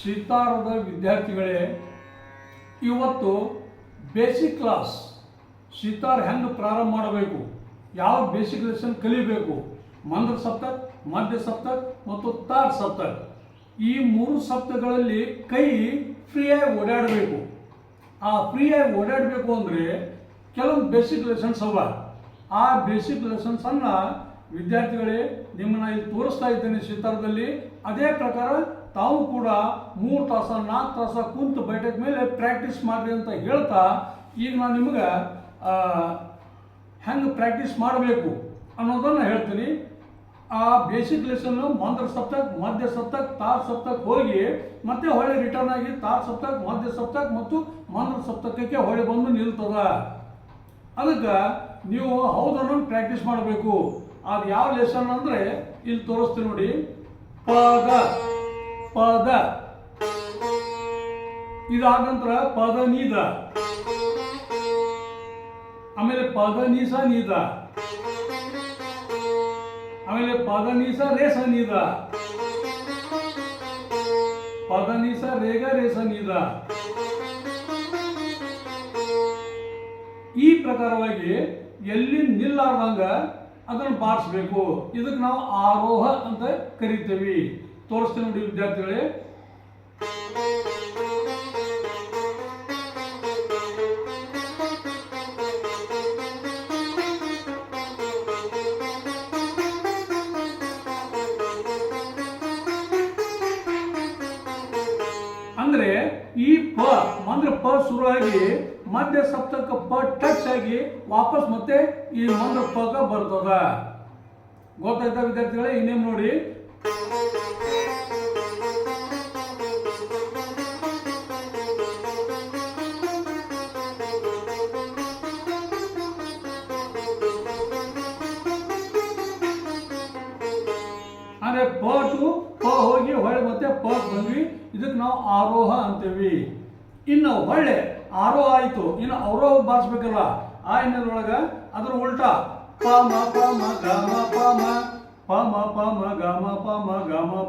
ಸಿತಾರದ ವಿದ್ಯಾರ್ಥಿಗಳೇ, ಇವತ್ತು basic class sitar ಹೆಂಗೆ ಪ್ರಾರಂಭ ಮಾಡಬೇಕು? ಯಾವ ಬೇಸಿಕ್ ಲೆಸನ್ ಕಲಿಬೇಕು? ಮಂದ್ರ ಸಪ್ತಕ್ ಮಧ್ಯ ಸಪ್ತಕ್ ಮತ್ತು ತಾರ್ ಸಪ್ತಕ್ ಈ ಮೂರು ಸಪ್ತಗಳಲ್ಲಿ ಕೈ ಫ್ರೀಯಾಗಿ ಓಡಾಡಬೇಕು. ಆ ಫ್ರೀಯಾಗಿ ಓಡಾಡಬೇಕು ಅಂದರೆ ಕೆಲವೊಂದು ಬೇಸಿಕ್ ಲೆಸನ್ಸ್ ಅವ. ಆ ಬೇಸಿಕ್ ಲೆಸನ್ಸನ್ನು ವಿದ್ಯಾರ್ಥಿಗಳೇ ನಿಮ್ಮನ್ನ ಇಲ್ಲಿ ತೋರಿಸ್ತಾ ಇದ್ದೇನೆ ಸಿತಾರದಲ್ಲಿ ಅದೇ ಪ್ರಕಾರ ತಾವು ಕೂಡ ಮೂರು ತಾಸ, ನಾಲ್ಕು ತಾಸ ಕುಂತು ಬೈಠಕ್ ಮೇಲೆ ಪ್ರಾಕ್ಟೀಸ್ ಮಾಡಿರಿ ಅಂತ ಹೇಳ್ತಾ ಈಗ ನಾನು ನಿಮ್ಗೆ ಹೆಂಗೆ ಪ್ರಾಕ್ಟೀಸ್ ಮಾಡಬೇಕು ಅನ್ನೋದನ್ನು ಹೇಳ್ತೀನಿ. ಆ ಬೇಸಿಕ್ ಲೆಸನ್ನು ಮಂದ್ರ ಸಪ್ತಕ್, ಮಧ್ಯ ಸಪ್ತಕ್, ತಾರ್ ಸಪ್ತಕ್ ಹೋಗಿ ಮತ್ತೆ ಹೊಳೆ ರಿಟರ್ನ್ ಆಗಿ ತಾರ್ ಸಪ್ತಕ್, ಮಧ್ಯ ಸಪ್ತಕ್ ಮತ್ತು ಮಂದ್ರ ಸಪ್ತಕಕ್ಕೆ ಹೊಳೆ ಬಂದು ನಿಲ್ತದ. ಅದಕ್ಕೆ ನೀವು ಹೌದನ್ನು ಪ್ರಾಕ್ಟೀಸ್ ಮಾಡಬೇಕು. ಅದು ಯಾವ ಲೆಸನ್ ಅಂದರೆ ಇಲ್ಲಿ ತೋರಿಸ್ತೀನಿ ನೋಡಿ. ಪದ ಪದ. ಇದಾದ ನಂತರ ಪದ ನೀದ. ಆಮೇಲೆ ಪದ ನೀಸ ನೀದ. ಆಮೇಲೆ ಪದ ನೀಸ ರೇಸ ನೀದ. ಪದ ನೀಸ ರೇಗ ರೇಸ ನೀದ. ಈ ಪ್ರಕಾರವಾಗಿ ಎಲ್ಲಿ ನಿಲ್ಲಾರ್ದಂಗ ಅದನ್ನು ಬಾರಿಸ್ಬೇಕು. ಇದಕ್ಕೆ ನಾವು ಆರೋಹ ಅಂತ ಕರಿತೇವೆ. ತೋರಿಸ್ತೀನಿ ನೋಡಿ ವಿದ್ಯಾರ್ಥಿಗಳೇ. ಅಂದ್ರೆ ಈ ಪ, ಅಂದ್ರೆ ಪ ಶುರುವಾಗಿ ಮಧ್ಯ ಸಪ್ತಕ ಪ ಟಚ್ ಆಗಿ ವಾಪಸ್ ಮತ್ತೆ ಈ ಮಂದ್ರ ಪಗ ಬರ್ತದ. ಗೊತ್ತಾಯ್ತಾ ವಿದ್ಯಾರ್ಥಿಗಳೇ? ಇನ್ನೇನು ನೋಡಿ? ಅಂದ್ರೆ ಪ ಟು ಪ ಹೋಗಿ ಹೊಳೆ ಮತ್ತೆ ಪ ಬಂದ್ವಿ. ಇದಕ್ಕೆ ನಾವು ಆರೋಹ ಅಂತೀವಿ. ಇನ್ನು ಹೊಳ್ಳೆ ಆರೋಹ ಆಯ್ತು. ಇನ್ನು ಅವರೋಹ ಬಾರಿಸ್ಬೇಕಲ್ಲ. ಆ ಎನ್ನದ್ರೊಳಗ ಅದ್ರ ಉಲ್ಟಾ. ಪ ಮ ಪ ಮ ಗ ಮ ಪ ಮ. ಪ ಮ ಪ ಮ ಗ ಮ ಪ ಮ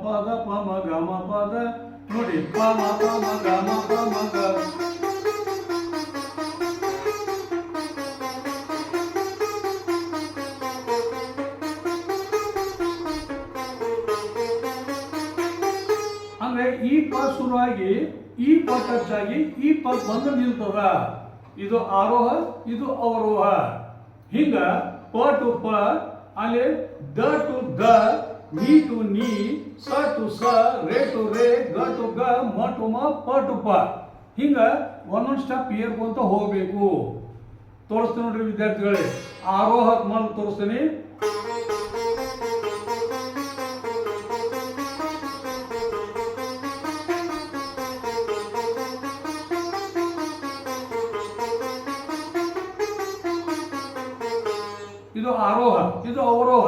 ಪ ಗ ಪ ಮ ಗ ಮ ಪ ದ ನೋಡಿ ಗ ಮ ಪ ಮ ಗ. ಅಂದ್ರೆ ಈ ಪ ಶುರುವಾಗಿ ಈ ಪ ಟಚ್ ಆಗಿ ಈ ಪ ಬಂದು ನಿಲ್ತದ. ಇದು ಆರೋಹ, ಇದು ಅವರೋಹ. ಹಿಂಗ ಪ ಟು ಪ, ಅಲ್ಲಿ ದ ಟು ದ ನೀ ಟು ನೀ ಸ ಟು ಸ ರೇ ಟು ರೇ ಗ ಟು ಗ ಮ ಟು ಮ ಪ ಟು ಪ ಹಿಂಗ ಒಂದೊಂದು ಸ್ಟೆಪ್ ಏರ್ಕೊಂತ ಹೋಗ್ಬೇಕು. ತೋರಿಸ್ತೀನಿ ನೋಡ್ರಿ ವಿದ್ಯಾರ್ಥಿಗಳೇ. ಆರೋಹ ಮಾಡಿ ತೋರಿಸ್ತೀನಿ. ಇದು ಆರೋಹ, ಇದು ಅವರೋಹ.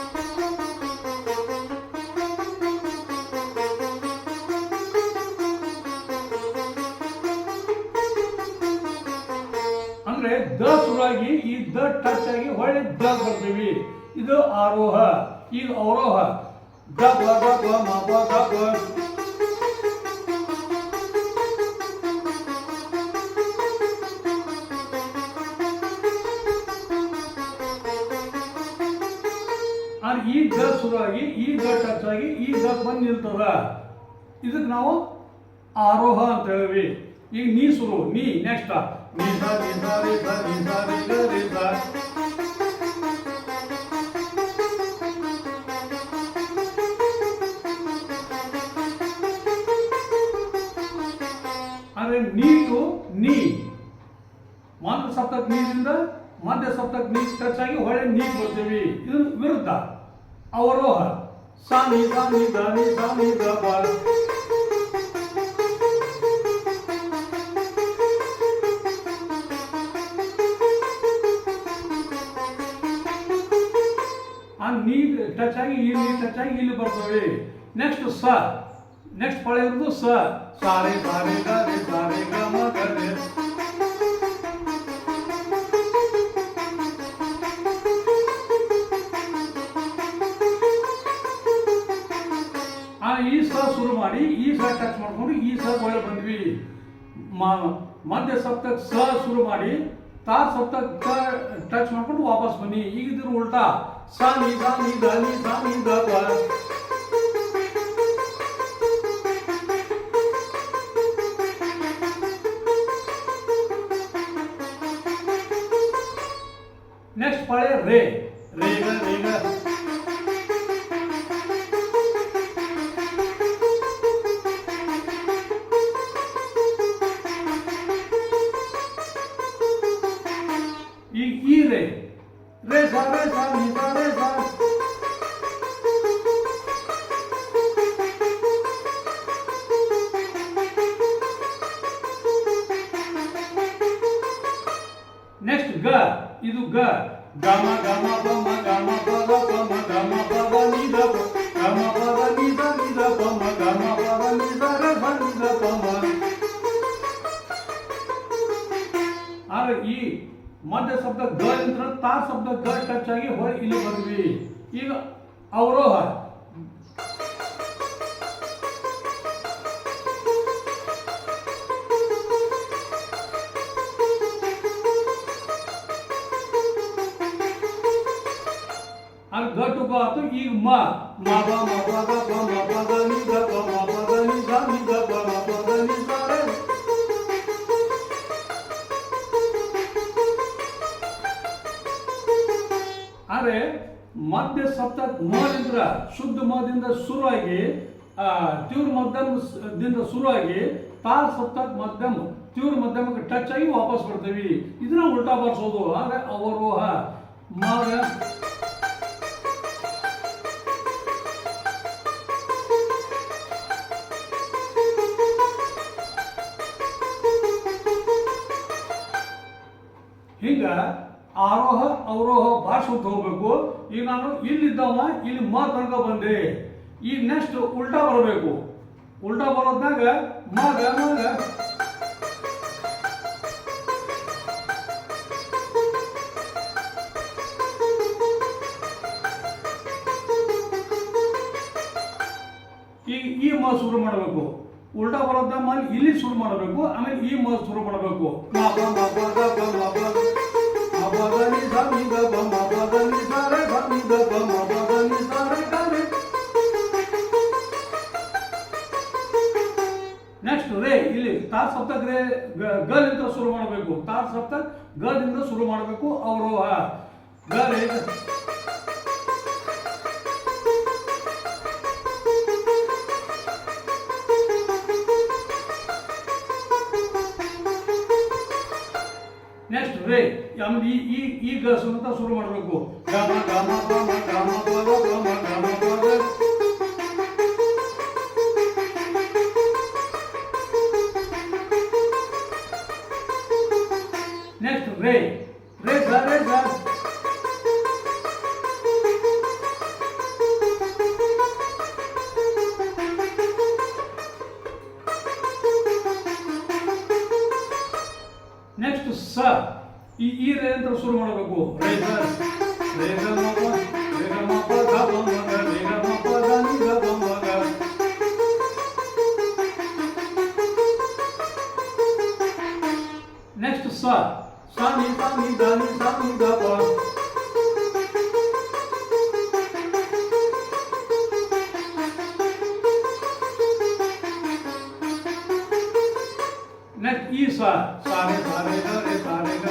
ಅಂದ್ರೆ ದ ಶುರುವಾಗಿ ಈ ದ ಟಚ್ ಆಗಿ ಹೊಳ್ಳಿ ದ ಬರ್ತೀವಿ. ಇದು ಆರೋಹ. ಈಗ ಅವರೋಹ. ದ ಪ ದ ಪ ಮ ಪ ದ ಪ ಅಂದ್ರೆ ಈ ದ ಶುರುವಾಗಿ ಈ ದ ಟಚ್ ಆಗಿ ಈ ದ ಬಂದು ನಿಲ್ತದ ಇದಕ್ಕೆ ನಾವು ಆರೋಹ ಅಂತ ಹೇಳಿವಿ ಈಗ ನೀ ಶುರು ನೀ ನೆಕ್ಸ್ಟ್ ನೀ ಸ ನೀ ಸ ರೇ ಸ ನೀ ಸ ರೇ ಗ ರೇ ಸ ಅಂದ್ರೆ ನೀಟು ನೀ ಮಂತ್ರ ಸಪ್ತಕ್ ನೀರಿಂದ ಮಧ್ಯ ಸಪ್ತಕ್ ನೀ ಟಚ್ ಆಗಿ ಹೊಳೆ ನೀಟ್ ಬರ್ತೀವಿ ಇದು ವಿರುದ್ಧ ಅವರೋಹ ಸಾ ನೀ ಸಾ ನೀ ದ ನೀ ಟಚ್ ಆಗಿ ಇಲ್ಲಿ ಬರ್ತವೆ ನೆಕ್ಸ್ಟ್ ಸ ನೆಕ್ಸ್ಟ್ ಪಳೆ ಇರೋದು ಸ. ಸಾರೆ ಸಾರೆ ಸಾರಿ ಸಾರಿ ಸಾರೆ ಗ ಮ ಆ ಈ ಸ ಶುರು ಮಾಡಿ ಈ ಸ ಟಚ್ ಮಾಡ್ಕೊಂಡು ಈ ಸ ಒಳಗೆ ಬಂದ್ವಿ. ಮಧ್ಯ ಸಪ್ತಕ್ ಸ ಶುರು ಮಾಡಿ ತಾ ಸಪ್ತಕ್ ಟಚ್ ಮಾಡ್ಕೊಂಡು ವಾಪಸ್ ಬನ್ನಿ. ಈಗಿದ್ರು ಉಲ್ಟಾ. ಸ ನಿ ಸ ನಿ ದ ನಿ ಸ ನಿ ದ ಪ ನೆಕ್ಸ್ಟ್ ಪಾಳೆ ರೇ ರೇ ಗ ರೇ ಗ ಈಗ ಈ ರೇ ಇಲ್ಲಿ ಬಂದ್ವಿ ಈಗ ಅವರೋಹ ಅಲ್ಲಿ ಗ ಟು ಗ ಆತು ಈಗ ಮ ಮ ಬ ಮ ಪ ಗ ಪ ಮ ಪ ಗ ನಿ ಗ ಪ ಮ ಪ ಗ ನಿ ಸ ನಿ ಗ ಪ ಮಧ್ಯ ಸಪ್ತಕ್ ಮೋದಿಂದ ಶುದ್ಧ ಮೋದಿಂದ ಶುರುವಾಗಿ ಆ, ತೀವ್ರ ಮಧ್ಯಮದಿಂದ ಶುರುವಾಗಿ ತಾರ್ ಸಪ್ತಕ್ ಮಧ್ಯಮ ತೀವ್ರ ಮಧ್ಯಮಕ್ಕೆ ಟಚ್ ಆಗಿ ವಾಪಸ್ ಬರ್ತೀವಿ. ಇದನ್ನ ಉಲ್ಟಾ ಬರ್ಸೋದು. ಆದ್ರೆ ಅವರೋಹ ಮಾರ ಹಿಂಗ ಆರೋಹ ಅವರೋಹ ಭಾಷೆ ಹೋಗ್ಬೇಕು. ಈಗ ನಾನು ಇಲ್ಲಿದ್ದವ, ಇಲ್ಲಿ ಮ ತನಕ ಬಂದೆ. ಈಗ ನೆಕ್ಸ್ಟ್ ಉಲ್ಟಾ ಬರಬೇಕು. ಉಲ್ಟಾ ಬರೋದ್ನಾಗ ಮಗ ಮಗ. ಈಗ ಈ ಮ ಶುರು ಮಾಡಬೇಕು. ಉಲ್ಟಾ ಬರೋದ ಮೇಲೆ ಇಲ್ಲಿ ಶುರು ಮಾಡಬೇಕು, ಆಮೇಲೆ ಈ ಮ ಶುರು ಮಾಡಬೇಕು. ತಾರ್ ಸಪ್ತಕ್ ರೇ ಗ- ಗದಿಂದ ಶುರು ಮಾಡಬೇಕು. ತಾರ್ ಸಪ್ತಕ್ ಗದಿಂದ ಶುರು ಮಾಡಬೇಕು ಅವರು. ಗ ರೇ ಗ. ನೆಕ್ಸ್ಟ್ ರೇ ಆಮೇಲೆ ಈ ಈ ಈ ಗ ಸುತ್ತ ಶುರು ಮಾಡಬೇಕು. ಗಮ ಗಮ ಪಮ ಗಮ ಪದ ಪಮ ಗಮ ನೆಕ್ಸ್ಟ್ ರೇ ರೇ ಸ ರೇ ನೆಕ್ಸ್ಟ್ ಈ ಸ ಸಾರೆ ಸಾರೆ ಗ ರೇ ಸಾರೆ ಗ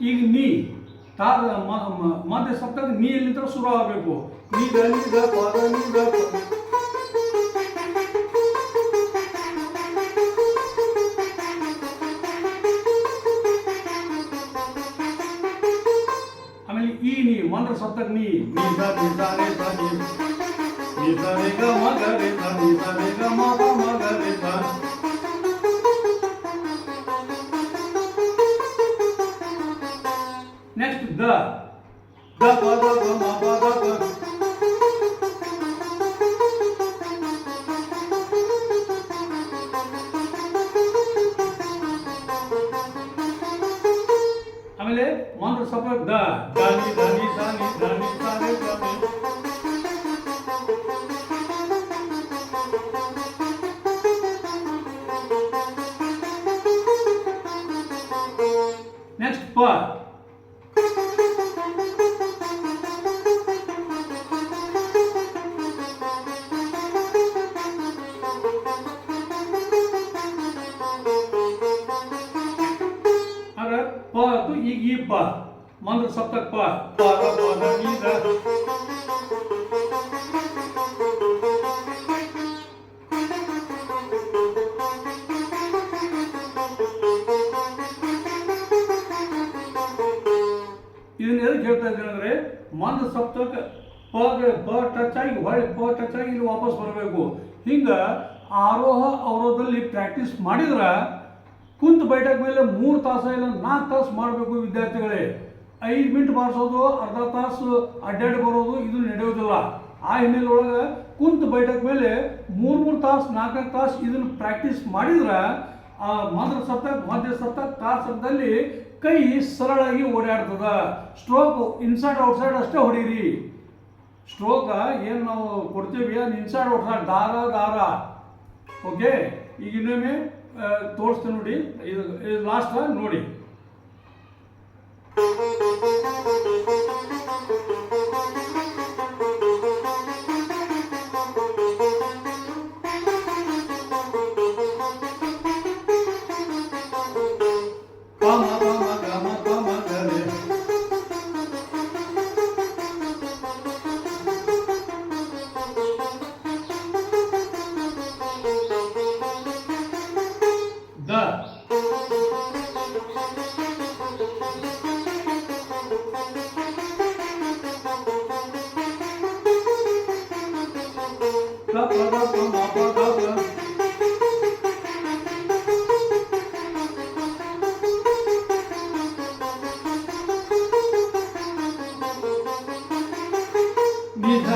ಈಗ ನೀ ತಾರ ಮ- ಮ- ಮಧ್ಯ ಸಪ್ತಕ ನೀ ಎಲ್ಲಿಂದ ಶುರು ಆಗಬೇಕು. ನೀ ಗ ನೀ ಗ ಪ ನೀ ದ Next to the. The, the, the, the, the, the. ಈಗ ಈ ಪ, ಮಂದ್ರ ಸಪ್ತಕ್ ಪ. ಪ ದ ಪ ದ ನೀ ದ ಇದನ್ನ ಎದಕ್ಕೆ ಹೇಳ್ತಾ ಇದ್ದೀನಿ ಅಂದ್ರೆ ಮಂದ ಸಪ್ತಕ ಪ ಪ ಟಚ್ ಆಗಿ, ಹೊಳೆ ಪ ಟಚ್ ಆಗಿ ಇಲ್ಲಿ ವಾಪಸ್ ಬರಬೇಕು. ಹಿಂಗ ಆರೋಹ ಅವರೋಹದಲ್ಲಿ ಪ್ರಾಕ್ಟೀಸ್ ಮಾಡಿದ್ರ ಕುಂತ ಬೈಠಕ್ ಮೇಲೆ ಮೂರು ತಾಸು ಇಲ್ಲ, ನಾಲ್ಕು ತಾಸು ಮಾಡಬೇಕು ವಿದ್ಯಾರ್ಥಿಗಳೇ. ಐದು ಮಿನಿಟ್ ಮಾಡಿಸೋದು, ಅರ್ಧ ತಾಸು ಅಡ್ಡಾಡಿ ಬರೋದು, ಇದು ನಡೆಯೋದಿಲ್ಲ. ಆ ಹಿನ್ನೆಲೆ ಒಳಗೆ ಕುಂತು ಬೈಠಕ್ ಮೇಲೆ ಮೂರು ಮೂರು ತಾಸು ನಾಲ್ಕು ತಾಸು ಇದನ್ನು ಪ್ರಾಕ್ಟೀಸ್ ಮಾಡಿದ್ರೆ, ಆ ಮಂದ್ರ ಸಪ್ತಾಹ ಮಧ್ಯ ಸಪ್ತಾಹ ತಾಸದಲ್ಲಿ ಕೈ ಸರಳಾಗಿ ಓಡಾಡ್ತದ. ಸ್ಟ್ರೋಕ್ ಇನ್ಸೈಡ್ ಔಟ್ಸೈಡ್ ಅಷ್ಟೇ ಹೊಡೀರಿ. ಸ್ಟ್ರೋಕ್ ಏನು ನಾವು ಕೊಡ್ತೀವಿ? ಅದು ಇನ್ಸೈಡ್ ಔಟ್ಸೈಡ್ ದಾರ ದಾರ. ಓಕೆ ಈಗ ಇನ್ನೊಮ್ಮೆ ತೋರಿಸ್ತೀನಿ ನೋಡಿ. ಇದು ಲಾಸ್ಟ್ ನೋಡಿ. ಪಮ ನಿಧ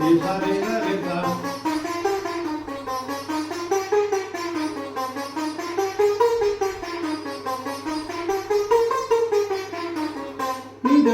ನಿಧ ರೇ ಗ ರೇ ಗ ನಿಧ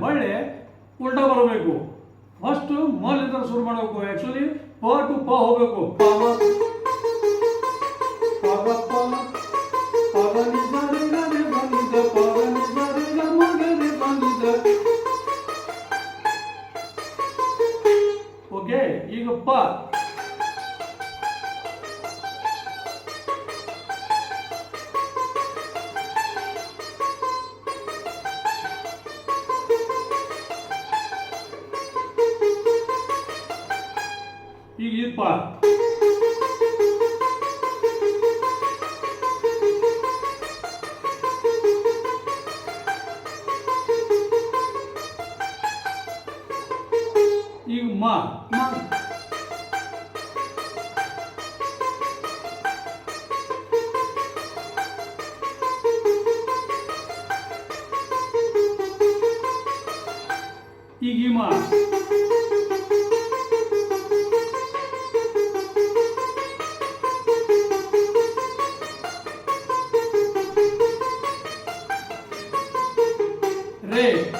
ಹೊಳ್ಳೆ ಉಲ್ಟಾ ಬರಬೇಕು. ಫಸ್ಟ್ ಮೊದಲಿಂದ ಶುರು ಮಾಡಬೇಕು. ಆ್ಯಕ್ಚುಲಿ ಪ ಟು ಪ ಹೋಗಬೇಕು. ಈಗ ಇದಪ್ಪ 对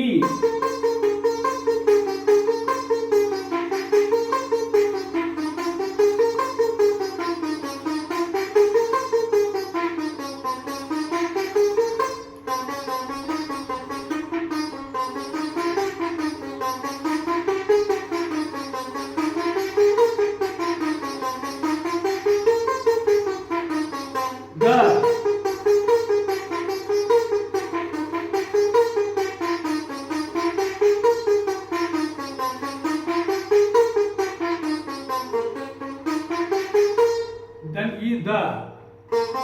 ನೀ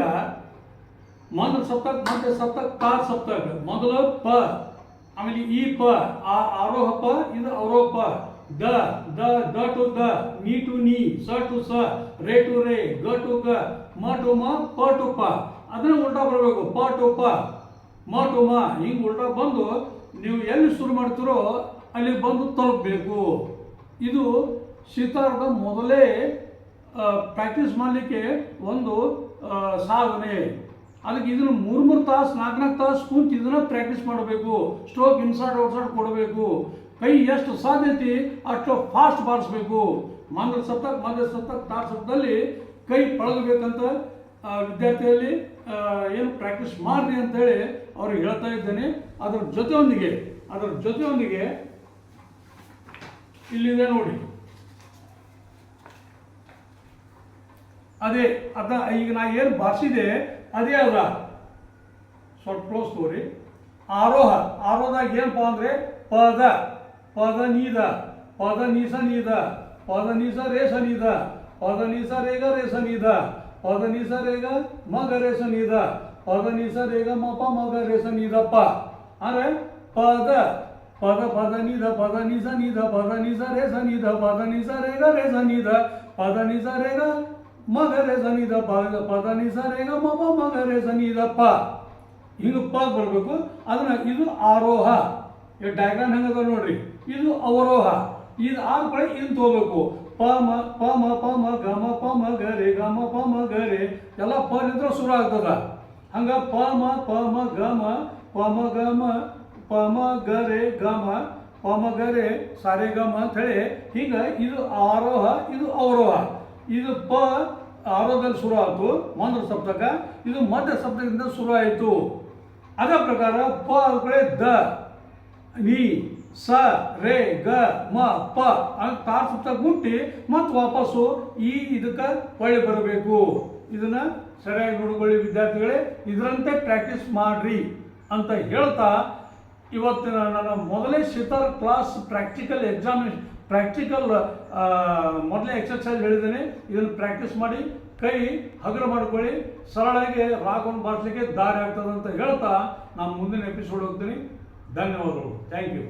ಹಿಂಗ ಮೊದಲು ಸಪ್ತಕ್ ಮಧ್ಯ ಸಪ್ತಕ್ ತಾರ್ ಸಪ್ತಕ್. ಮೊದಲು ಪ, ಆಮೇಲೆ ಈ ಪ, ಆ ಆರೋಹ ಪ, ಇದು ಪ. ದ ದ ದ ಟು ದ, ನೀ ಟು ನೀ, ಸ ಟು ಸ, ರೇ ಟು ರೇ, ಗ ಟು ಗ, ಮ ಟು ಮ, ಪ ಟು ಪ. ಅದನ್ನ ಉಲ್ಟಾ ಬರಬೇಕು. ಪ ಟು ಪ, ಮ ಟು ಮ, ಹಿಂಗೆ ಉಲ್ಟಾ ಬಂದು ನೀವು ಎಲ್ಲಿ ಶುರು ಮಾಡ್ತೀರೋ ಅಲ್ಲಿ ಬಂದು ತಲುಪಬೇಕು. ಇದು ಸಿತಾರದ ಮೊದಲೇ ಪ್ರಾಕ್ಟೀಸ್ ಮಾಡಲಿಕ್ಕೆ ಒಂದು ಸಾಧನೆ ಅದಕ್ಕೆ ಇದನ್ನು ಮೂರು ಮೂರು ತಾಸು ನಾಲ್ಕು ನಾಲ್ಕು ತಾಸು ಕುಂತು ಇದನ್ನ ಪ್ರಾಕ್ಟೀಸ್ ಮಾಡಬೇಕು. ಸ್ಟ್ರೋಕ್ ಇನ್ಸೈಡ್ ಔಟ್ಸೈಡ್ ಕೊಡಬೇಕು. ಕೈ ಎಷ್ಟು ಸಾಧ್ಯತೆ ಅಷ್ಟು ಫಾಸ್ಟ್ ಬಾರಿಸ್ಬೇಕು. ಮಂದ್ರ ಸಪ್ತಕ್ ಮಂದ್ರ ಸಪ್ತಕ್ ತಾರ್ ಸಪ್ತದಲ್ಲಿ ಕೈ ಪಳಗಬೇಕಂತ ವಿದ್ಯಾರ್ಥಿಯಲ್ಲಿ ಏನು ಪ್ರಾಕ್ಟೀಸ್ ಮಾಡ್ರಿ ಅಂತೇಳಿ ಅವ್ರಿಗೆ ಹೇಳ್ತಾ ಇದ್ದೇನೆ. ಅದರ ಜೊತೆಯೊಂದಿಗೆ ಅದರ ಜೊತೆಯೊಂದಿಗೆ ಇಲ್ಲಿದೆ ನೋಡಿ. ಅದೇ, ಅದ, ಈಗ ನಾ ಏನು ಬಾರಿಸಿದೆ, ಅದೇ ಅದ. ಸ್ವಲ್ಪ ಕ್ಲೋಸ್ ತೋರಿ ಆರೋಹ, ಆರೋಹದಾಗ ಏನಪ್ಪ ಅಂದರೆ, ಪದ ಪದ ನೀದ, ಪದ ನೀಸ ನೀದ, ಪದ ನೀಸ ರೇಸ ನೀದ, ಪದ ನೀಸ ರೇಗ ರೇಸ ನೀದ, ಪದ ನೀಸ ರೇಗ ಮಗ ರೇಸ ನೀದ, ಪದ ನೀಸ ರೇಗ ಮಪ ಮಗ ರೇಸ ನೀದಪ್ಪ. ಅಂದರೆ ಪದ ಪದ ಪದ ನಿಧ ಪದ ನಿಸ ನಿಧ ಪದ ನಿಸ ರೇಸ ನಿಧ ಪದ ನಿಸ ರೇಗ ರೇಸ ನಿಧ ಪದ ನಿಸ ರೇಗ ಮಗ ಸನಿದ ಪದ ನಿ ನಿಸ ರೇಗ ಮಪ ಮಗ ರೇಸ ನಿಧಪ್ಪ ಹಿಂಗೆ ಪ ಬರಬೇಕು ಅದನ್ನ ಇದು ಆರೋಹ ಈ ಡಯಾಗ್ರಾಮ್ ಹೆಂಗದ ನೋಡ್ರಿ ಇದು ಅವರೋಹ ಇದು ಆದ ಕಡೆ ಇನ್ ತಗೋಬೇಕು ಪ ಮ ಪ ಮ ಪ ಮ ಗ ಮ ಪ ಮ ಗ ರೆ ಗ ಮ ಪ ಮ ಗ ರೆ ಎಲ್ಲ ಪ ನಿಂತ್ರ ಶುರು ಆಗ್ತದ ಹಂಗ ಪ ಮ ಪ ಮ ಗ ಮ ಪ ಮ ಗ ಮ ಪ ಮ ಗ ರೆ ಗ ಮ ಪ ಮ ಗ ರೆ ಸಾರೆ ಗ ಮ ಅಂತ ಹೇಳಿ ಹಿಂಗ ಇದು ಆರೋಹ ಇದು ಅವರೋಹ ಇದು ಪ ಆರೋದಲ್ಲಿ ಶುರು ಆಯಿತು ಮಂದ್ರ ಸಪ್ತಕ. ಇದು ಮಧ್ಯ ಸಪ್ತಕದಿಂದ ಶುರು ಆಯಿತು. ಅದೇ ಪ್ರಕಾರ ಪ ಕಡೆ ದ, ನಿ, ಸ, ರೇ, ಗ, ಮ, ಪ. ತಾರ್ ಸುತ್ತ ಗುಟ್ಟಿ ಮತ್ತು ವಾಪಸ್ಸು ಈ ಇದಕ್ಕೆ ಹೊಳ್ಳಿ ಬರಬೇಕು. ಇದನ್ನ ಸರಿಯಾಗಿ ನೋಡಿಕೊಳ್ಳಿ ವಿದ್ಯಾರ್ಥಿಗಳೇ, ಇದರಂತೆ ಪ್ರಾಕ್ಟೀಸ್ ಮಾಡ್ರಿ ಅಂತ ಹೇಳ್ತಾ ಇವತ್ತಿನ ನನ್ನ ಮೊದಲೇ sitar class practical examination practical ಮೊದಲೇ ಎಕ್ಸರ್ಸೈಸ್ ಹೇಳಿದ್ದೇನೆ, ಇದನ್ನು ಪ್ರಾಕ್ಟೀಸ್ ಮಾಡಿ, ಕೈ ಹಗುರ ಮಾಡ್ಕೊಳ್ಳಿ ಸರಳಾಗಿ ರಾಕೊಂಡು ಬಾರಿಸಲಿಕ್ಕೆ ದಾರಿ ಆಗ್ತದೆ ಅಂತ ಹೇಳ್ತಾ ನಾನು ಮುಂದಿನ ಎಪಿಸೋಡ್ ಹೋಗ್ತೀನಿ. ಧನ್ಯವಾದಗಳು. Thank you